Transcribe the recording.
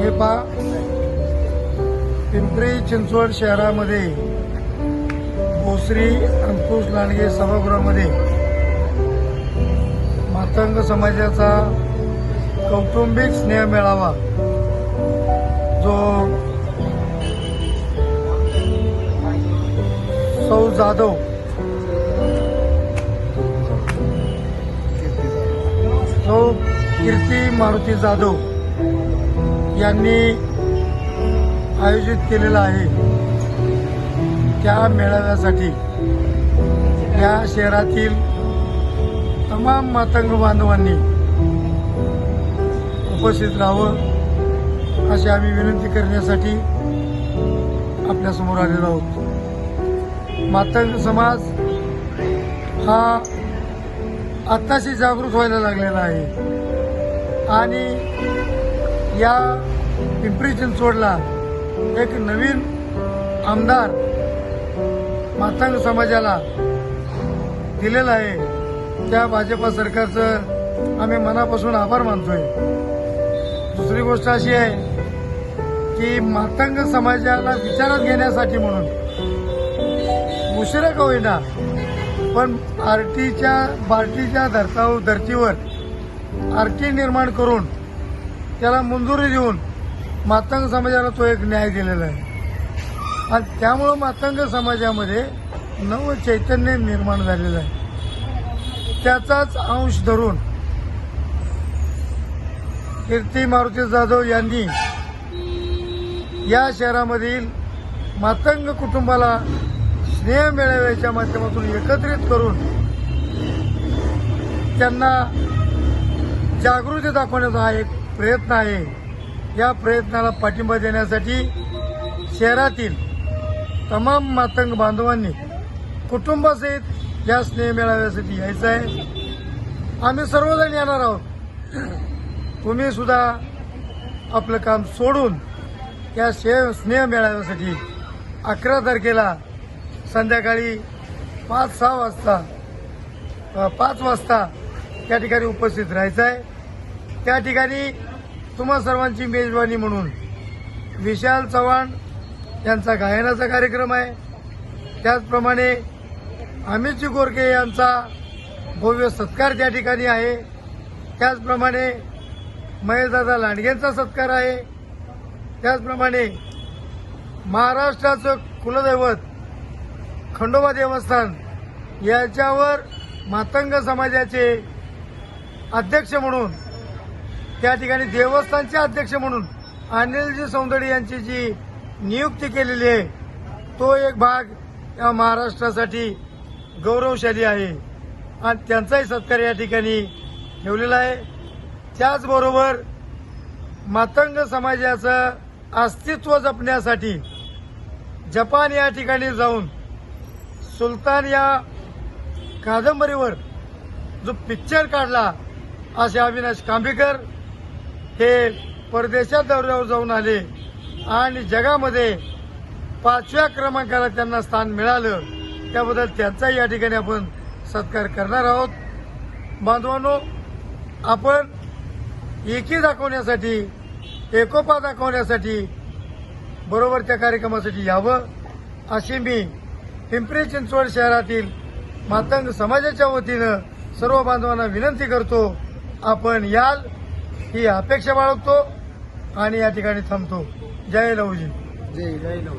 हे पा पिंपरी चिंचवड शहरामध्ये भोसरी अंकुश लांडगे सभागृहामध्ये मातंग समाजाचा कौटुंबिक स्नेह मेळावा जो सौ जाधव सौ कीर्ती मारुती जाधव यांनी आयोजित केलेला आहे. त्या मेळाव्यासाठी या शहरातील तमाम मातंग बांधवांनी उपस्थित राहावं अशी आम्ही विनंती करण्यासाठी आपल्यासमोर आलेलो आहोत. मातंग समाज हा आत्ताशी जागृत व्हायला लागलेला आहे. आणि या पिंपरी चिंचवडला एक नवीन आमदार मातंग समाजाला दिलेला आहे. त्या भाजपा सरकारचं आम्ही मनापासून आभार मानतोय. दुसरी गोष्ट अशी आहे की मातंग समाजाला विचारात घेण्यासाठी म्हणून उशिरा का होईना पण आरटीच्या बार्टीच्या धर्ताव धर्तीवर आरटी निर्माण करून त्याला मंजुरी देऊन मातंग समाजाला तो एक न्याय दिलेला आहे. आणि त्यामुळं मातंग समाजामध्ये नव चैतन्य निर्माण झालेलं आहे. त्याचाच अंश धरून कीर्ती मारुती जाधव यांनी या शहरामधील मातंग कुटुंबाला स्नेह मेळाव्याच्या माध्यमातून एकत्रित करून त्यांना जागृती दाखवण्याचा हा एक प्रयत्न आहे. या प्रयत्नाला पाठिंबा देण्यासाठी शहरातील तमाम मातंग बांधवांनी कुटुंबासहित या स्नेह मेळाव्यासाठी यायचं आहे. आम्ही सर्वजण येणार आहोत. तुम्ही सुद्धा आपलं काम सोडून या शे- स्नेह मेळाव्यासाठी अकरा तारखेला संध्याकाळी पाच सहा वाजता पाच वाजता त्या ठिकाणी उपस्थित राहायचं आहे. त्या ठिकाणी तुम्हा सर्वांची मेजबानी म्हणून विशाल चव्हाण यांचा गायनाचा कार्यक्रम आहे. त्याचप्रमाणे अमितजी गोरके यांचा भव्य सत्कार त्या ठिकाणी आहे. त्याचप्रमाणे महेशदादा लांडगेंचा सत्कार आहे. त्याचप्रमाणे महाराष्ट्राचं कुलदैवत खंडोबा देवस्थान याच्यावर मातंग समाजाचे अध्यक्ष म्हणून त्या ठिकाणी देवस्थानचे अध्यक्ष म्हणून अनिलजी सौंदडे यांची जी नियुक्ती केलेली आहे तो एक भाग या महाराष्ट्रासाठी गौरवशाली आहे. आणि त्यांचाही सत्कार या ठिकाणी ठेवलेला आहे. त्याचबरोबर मातंग समाजाचं अस्तित्व जपण्यासाठी जपान या ठिकाणी जाऊन सुलतान या कादंबरीवर जो पिक्चर काढला असे अविनाश कांबीकर हे परदेशात दौऱ्यावर जाऊन आले आणि जगामध्ये पाचव्या क्रमांकाला त्यांना स्थान मिळालं. त्याबद्दल त्यांचाही या ठिकाणी आपण सत्कार करणार आहोत. बांधवांनो आपण एकी दाखवण्यासाठी एकोपा दाखवण्यासाठी बरोबर त्या कार्यक्रमासाठी यावं. अशी मी पिंपरी चिंचवड शहरातील मातंग समाजाच्या वतीनं सर्व बांधवांना विनंती करतो. आपण याल ही अपेक्षा बाळगतो आणि या ठिकाणी थांबतो. जय लवजी जय जय नऊ